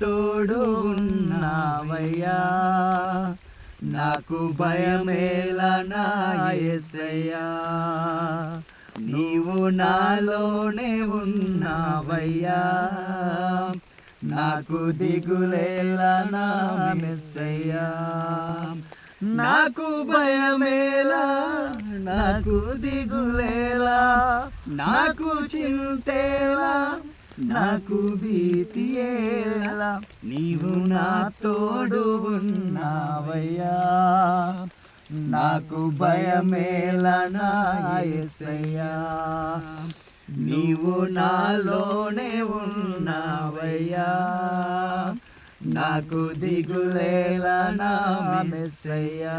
తోడు ఉన్నావయ్యా. నాకు భయమేలా నా యేసయ్యా. నీవు నాలోనే ఉన్నావయ్యా. నాకు దిగులేలా నా మెస్సయ్యా. నాకు భయమేలా నాకు దిగులేలా నాకు చింతేలా నాకు భీతి ఏలా నీవు నా తోడు ఉన్నావయ్యా. నాకు భయమేలా నా యేసయ్యా నీవు నాలోనే ఉన్నావయ్యా. నాకు దిగులేలా నా మెస్సయ్యా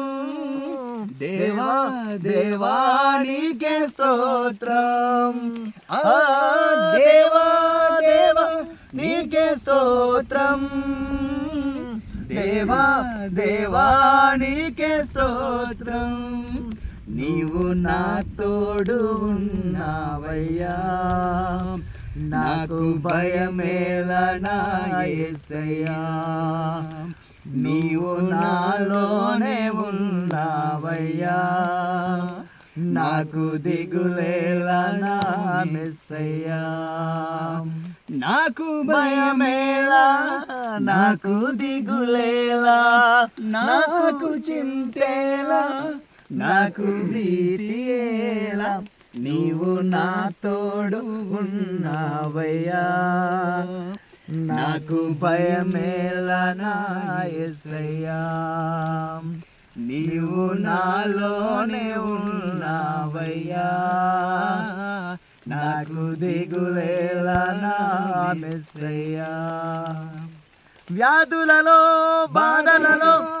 దేవా దేవానికే స్తోత్రం. ఆ దేవా దేవా నీకే స్తోత్రం. దేవా దేవానికే స్తోత్రం. నీవు నా తోడు ఉన్నావయ్యా. నాకు భయమేలా నా యేసయ్యా. నీవు నాలోనే ఉన్నావయ్యా. నాకు దిగులేలా నా మెస్సయ్యా. నాకు భయమేలా నాకు దిగులేలా నాకు చింతేలా నాకు భీతియేలా నీవు నా తోడు ఉన్నావయ్యా. నాకు భయమేలా నా నీవు నాలోనే ఉన్నావయ్యా. నాకు దిగులేలా మెస్సయ్యా. వ్యాధులలో బాధలలో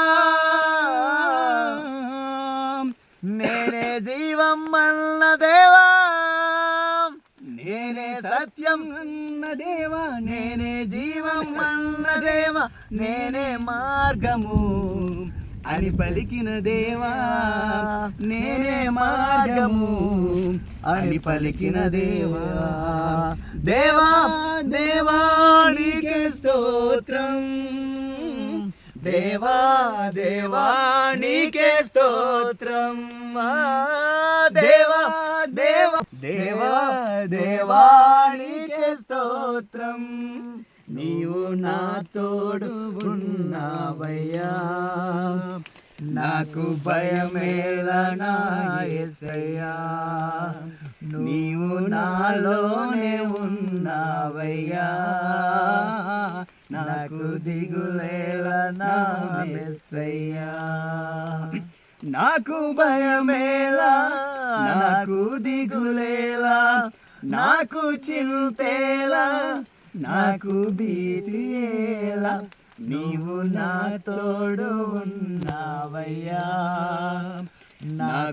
సత్యం. అన్న దేవా నేనే జీవం అన్న దేవా నేనే మార్గము అని పలికిన దేవా నేనే మార్గము అని పలికిన దేవా. దేవా దేవా నీకే స్తోత్రం. దేవా దేవా నీకే స్తోత్రం. దేవా దేవా దేవా దేవా స్తోత్రం. నీవు నా తోడు ఉన్నావయ్యా. నాకు భయమేలనాయసయ్యా నీవు నాలోనే ఉన్నావయ్యా. నాకు దిగులేలనాయసయ్యా నాకు భయమేలా నాకు దిగులేలా నాకు చింతేలా నాకు భీతియేలా నీవు నా తోడు ఉన్నావయ్యా. నా